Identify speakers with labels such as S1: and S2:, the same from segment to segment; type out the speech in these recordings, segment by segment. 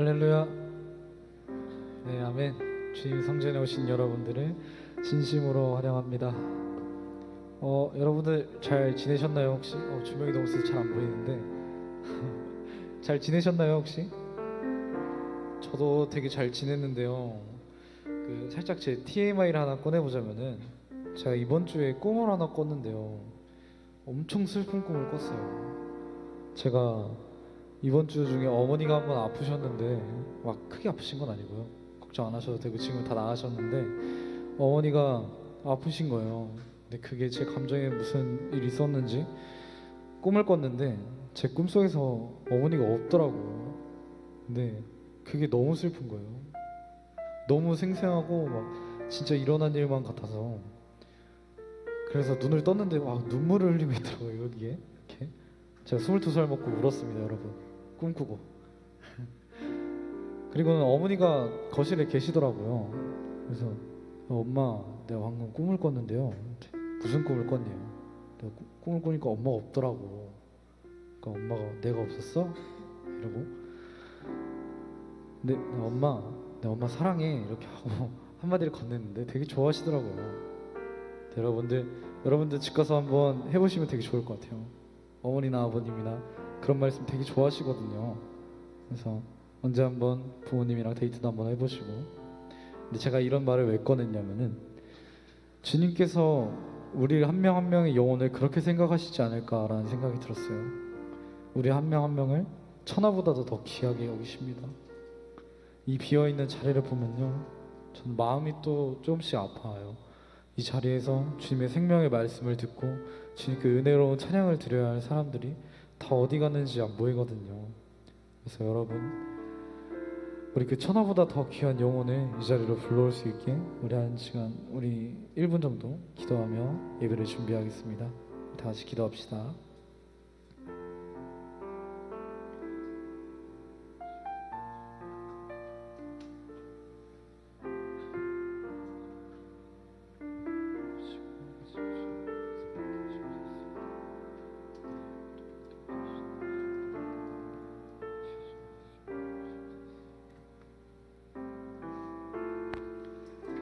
S1: 할렐루야. 네, 아멘. 주님 성전에 오신 여러분들을 진심으로 환영합니다. 어, 여러분들 잘 지내셨나요 혹시? 어, 조명이 너무 세서 잘 안 보이는데 잘 지내셨나요 혹시? 저도 되게 잘 지냈는데요. 그 살짝 제 TMI를 하나 꺼내보자면은 제가 이번 주에 꿈을 하나 꿨는데요. 엄청 슬픈 꿈을 꿨어요. 제가 이번 주 중에 어머니가 한 번 아프셨는데 막 크게 아프신 건 아니고요. 걱정 안 하셔도 되고 지금 다 나으셨는데 어머니가 아프신 거예요. 근데 그게 제 감정에 무슨 일이 있었는지 꿈을 꿨는데 제 꿈속에서 어머니가 없더라고요. 근데 그게 너무 슬픈 거예요. 너무 생생하고 막 진짜 일어난 일만 같아서 그래서 눈을 떴는데 막 눈물을 흘리고 있더라고요 여기에 이렇게 제가 22살 먹고 울었습니다 여러분 꿈꾸고. 그리고는 어머니가 거실에 계시더라고요. 그래서 어, 엄마 내가 방금 꿈을 꿨는데요. 무슨 꿈을 꿨냐요 내가 꾸- 꿈을 꾸니까 엄마가 없더라고. 그러니까 엄마가 내가 없었어? 이러고. 근데 나 엄마 내 엄마 사랑해. 이렇게 하고 한마디를 건넸는데 되게 좋아하시더라고요. 여러분들 여러분들 집 가서 한번 해보시면 되게 좋을 것 같아요. 어머니나 아버님이나 그런 말씀 되게 좋아하시거든요. 그래서 언제 한번 부모님이랑 데이트도 한번 해보시고. 근데 제가 이런 말을 왜 꺼냈냐면은 주님께서 우리 한 명 한 명의 영혼을 그렇게 생각하시지 않을까라는 생각이 들었어요. 우리 한 명한 명을 천하보다도 더 귀하게 여기십니다. 이 비어 있는 자리를 보면요, 저는 마음이 또 조금씩 아파요. 이 자리에서 주님의 생명의 말씀을 듣고 주님께 은혜로운 찬양을 드려야 할 사람들이 다 어디 갔는지 안 보이거든요. 그래서 여러분 우리 그 천하보다 더 귀한 영혼을 이 자리로 불러올 수 있게 우리 한 시간 우리 1분 정도 기도하며 예배를 준비하겠습니다. 다 같이 기도합시다.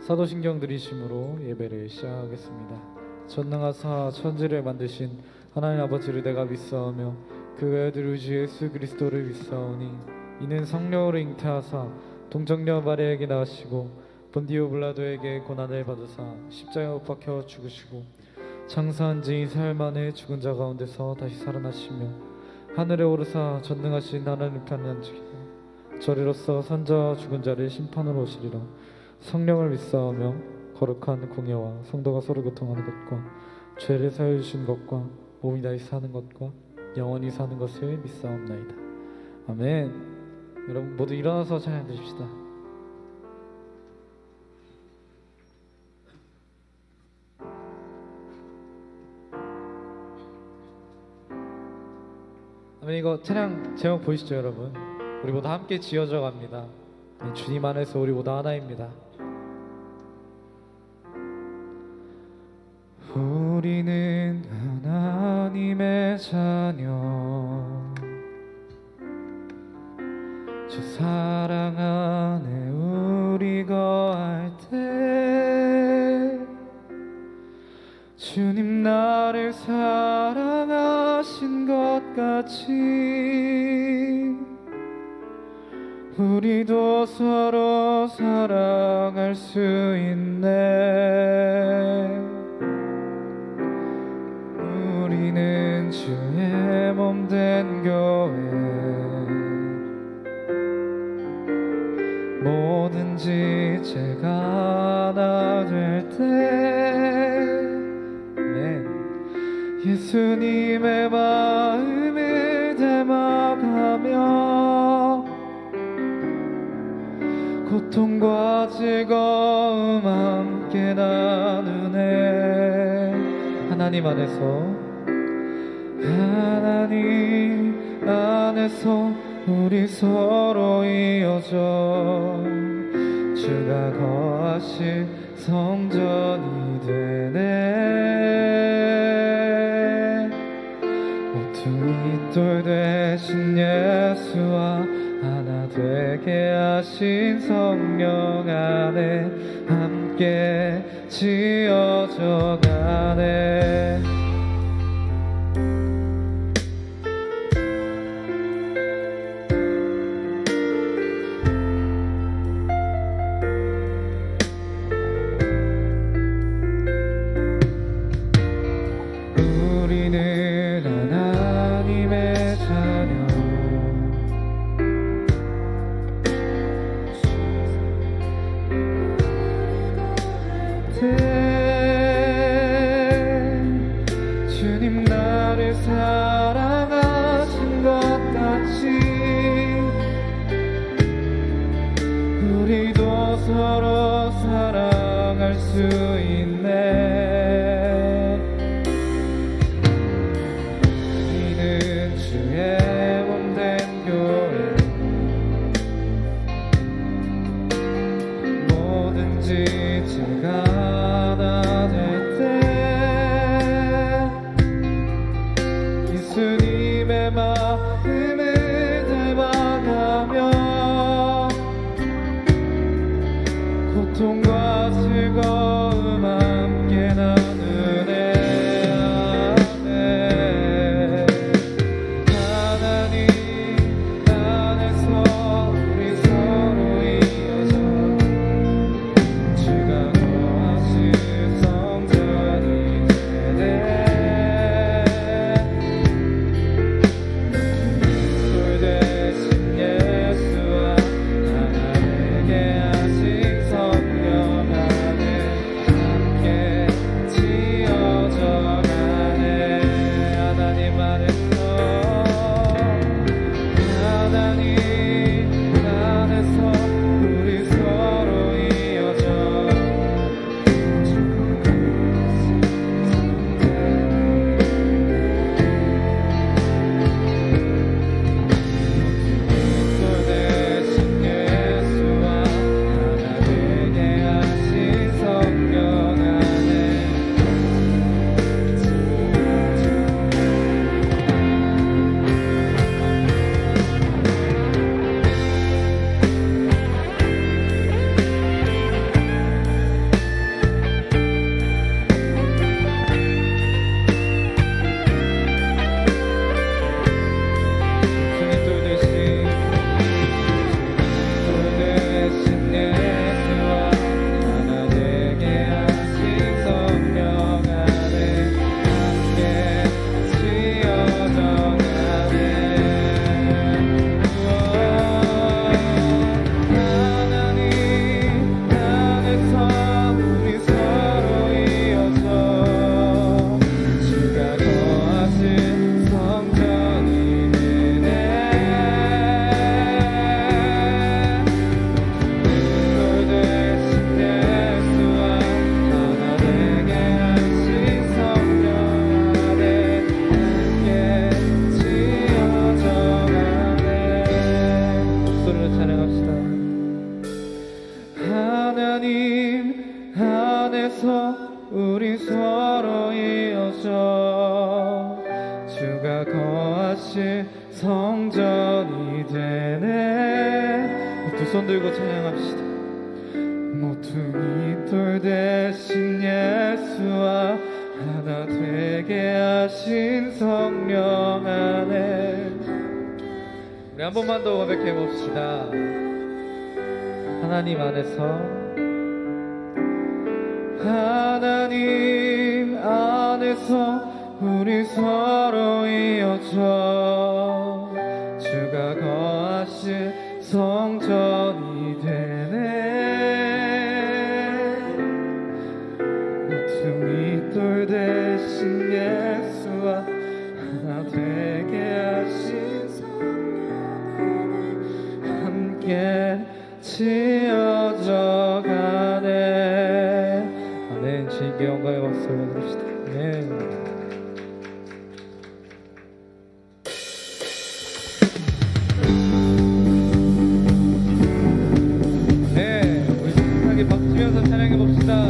S1: 사도신경 들이심으로 예배를 시작하겠습니다. 전능하사 천지를 만드신 하나님 아버지를 내가 믿사오며 그 외아들 우주 예수 그리스도를 믿사오니 이는 성령으로 잉태하사 동정녀 마리아에게 나으시고 본디오 블라도에게 고난을 받으사 십자가에 못 박혀 죽으시고 장사한 지 사흘 만에 죽은 자 가운데서 다시 살아나시며 하늘에 오르사 전능하신 하나님 편에 앉으시고 저리로서 산자와 죽은 자를 심판으로 오시리라 성령을 믿사오며 거룩한 공예와 성도가 서로 교통하는 것과 죄를 사해 주신 것과 몸이 다시 사는 것과 영원히 사는 것을 믿사옵나이다. 아멘. 여러분 모두 일어나서 찬양 드립시다. 아멘 이거 찬양 제목 보이시죠 여러분? 우리 모두 함께 지어져 갑니다. 네, 주님 안에서 우리 모두 하나입니다. 우리는 하나님의 자녀. 주 사랑 안에 우리 거할 때. 주님 나를 사랑하신 것 같이 서로 사랑할 수 있네 우리는 주의 몸 된 교회 뭐든지 제가 하나 될때 네. 예수님의 마 고통과 즐거움 함께 나누네. 하나님 안에서 하나님 안에서 우리 서로 이어져. 주가 거하실 성전이 되네.
S2: 어둠이 똘 대신 예수와 되게 하신 성령 안에 함께 지어져 가네. 지체가 하나님 안에서 하나님 안에서 우리 서로 이어져 즐겨서 찬양해봅시다.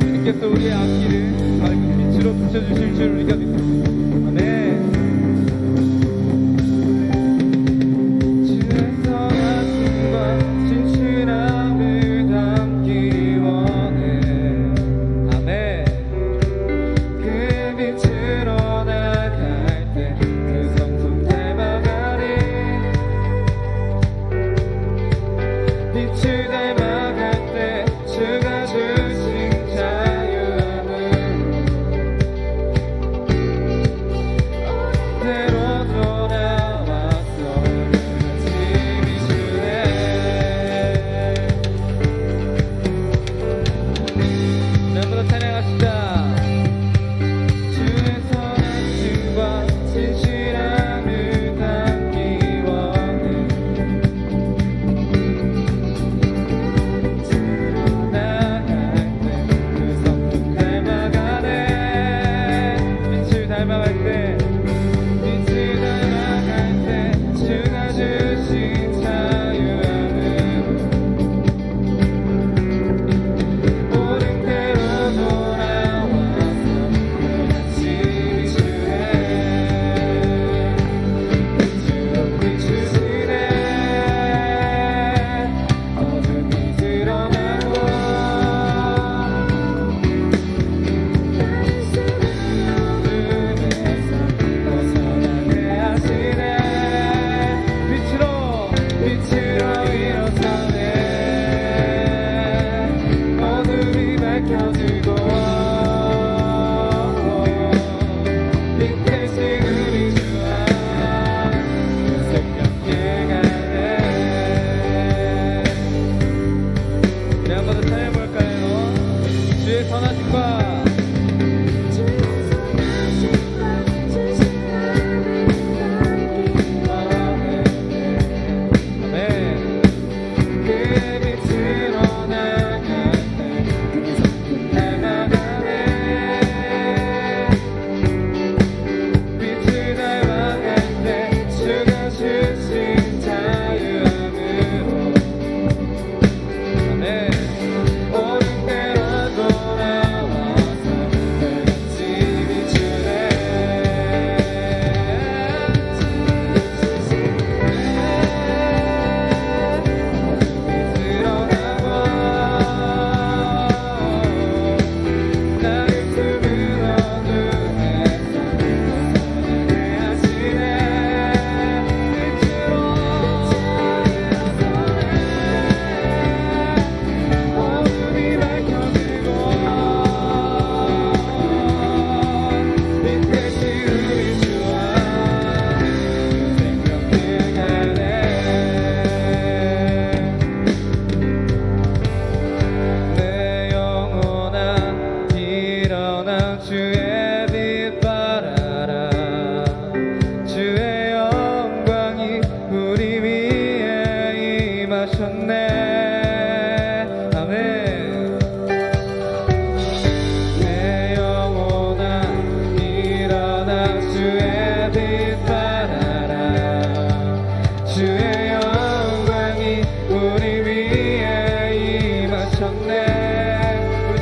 S2: 주님께서 우리의 앞길을 밝은 빛으로 비춰주실 줄 우리가 믿습니다.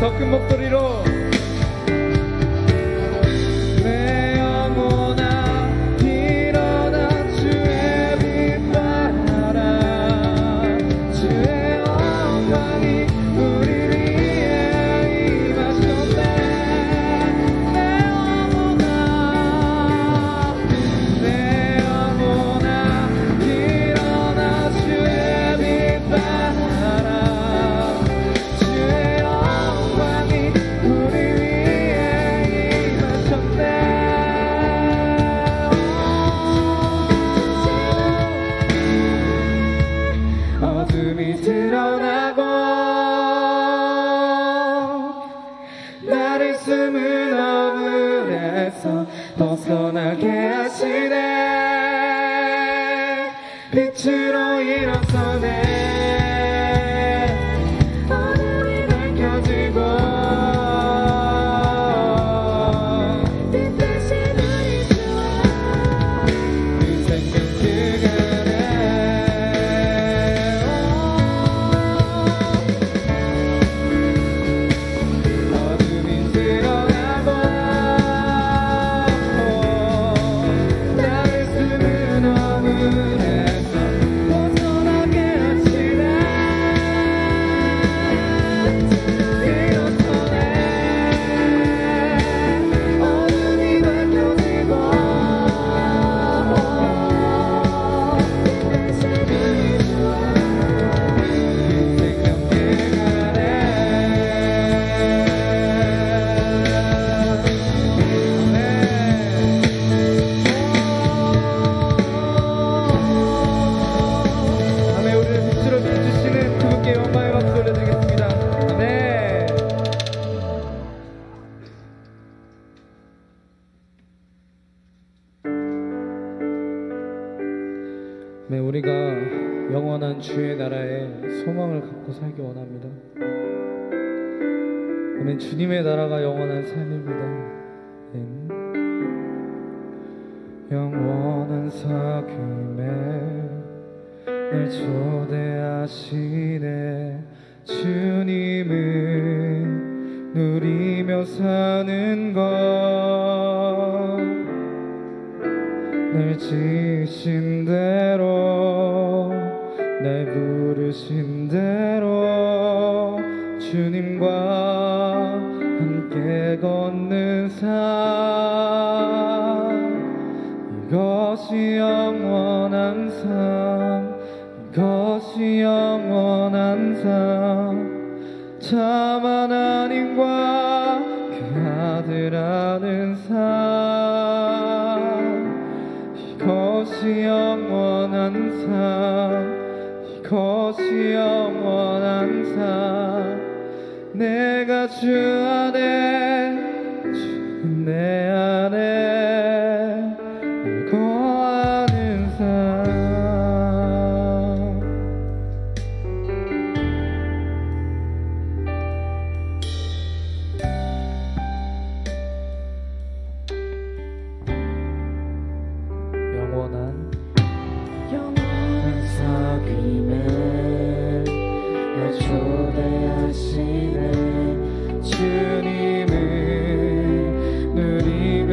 S2: తొక్కి మొక్కురిలో むの胸そう細な毛足で 영원한 삶입니다. 음. 영원한 사귐에 날 초대하시네. 주님을 누리며 사는 것날 지신 대로 날 부르신 대로 주님과 참 하나님과 그 아들하는 삶 이것이 영원한 삶 이것이 영원한 삶. 내가 주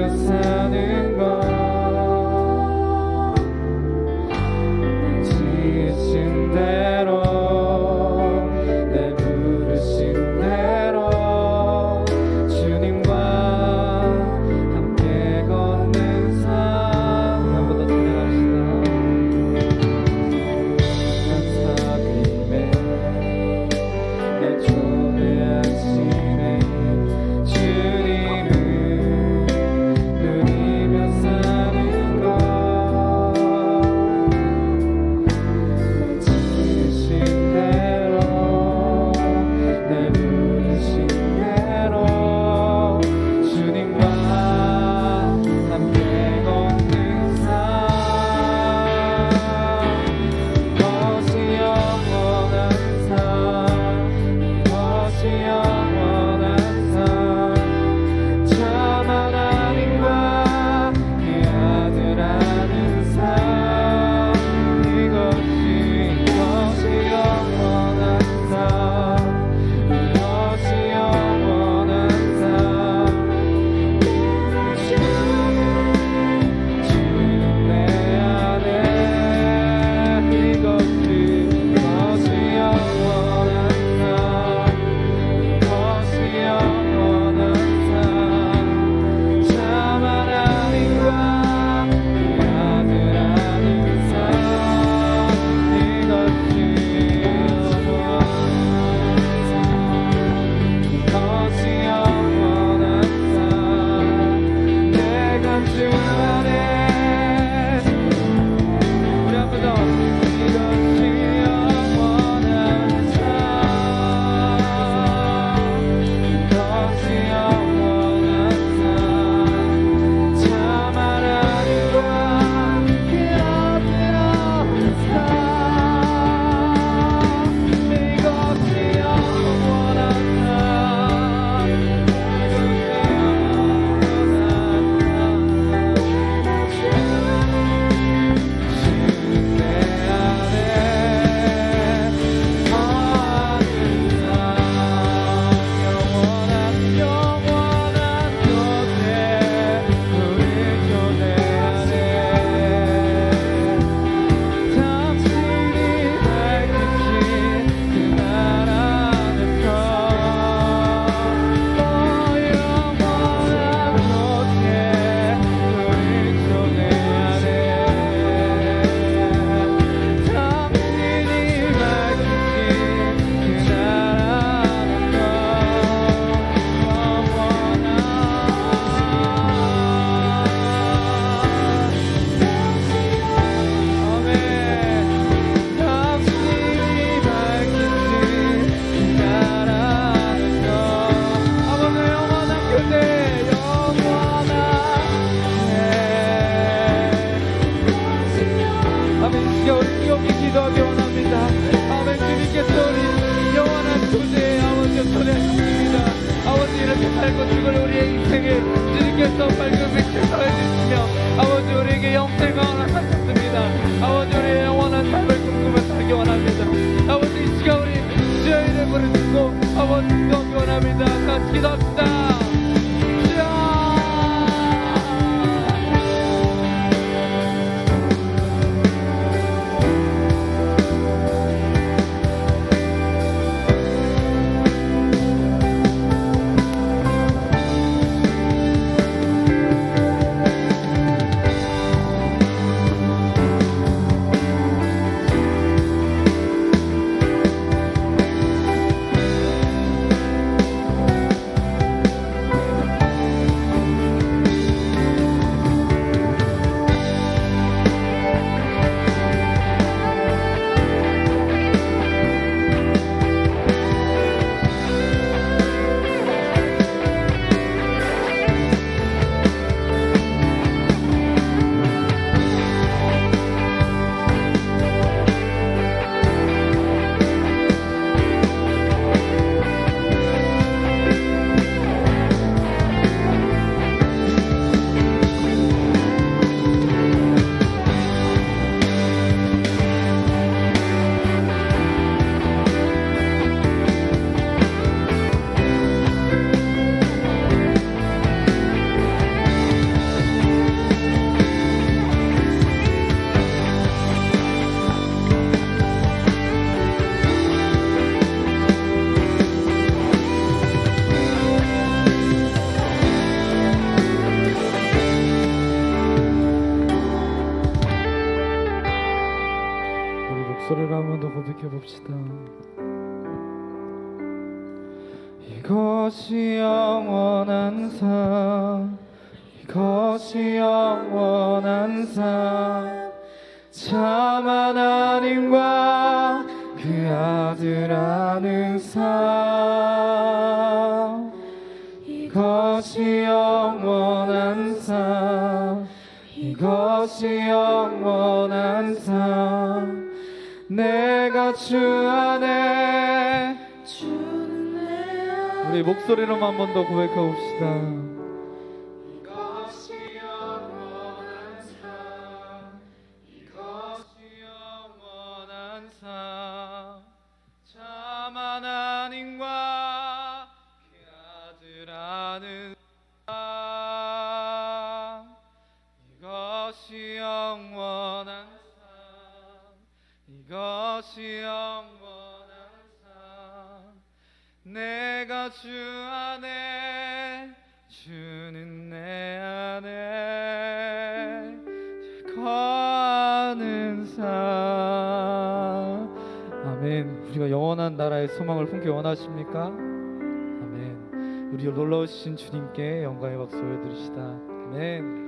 S1: 사는 목소리를 한번 더 고백해 봅시다.
S2: 이것이 영원한 삶 이것이 영원한 삶 참 하나님과 그 아들 아는 삶. 이것이 영원한 삶 이것이 영원한 삶 내가 주 안에
S3: 주는 내 안-
S2: 우리 목소리로만 한 번 더 고백해 봅시다. 주 안에 주는 내 안에 거하는 삶. 아멘. 우리가 영원한 나라의 소망을 품기 원하십니까? 아멘. 우리 놀라우신 주님께 영광의 박수 올려드리시다. 아멘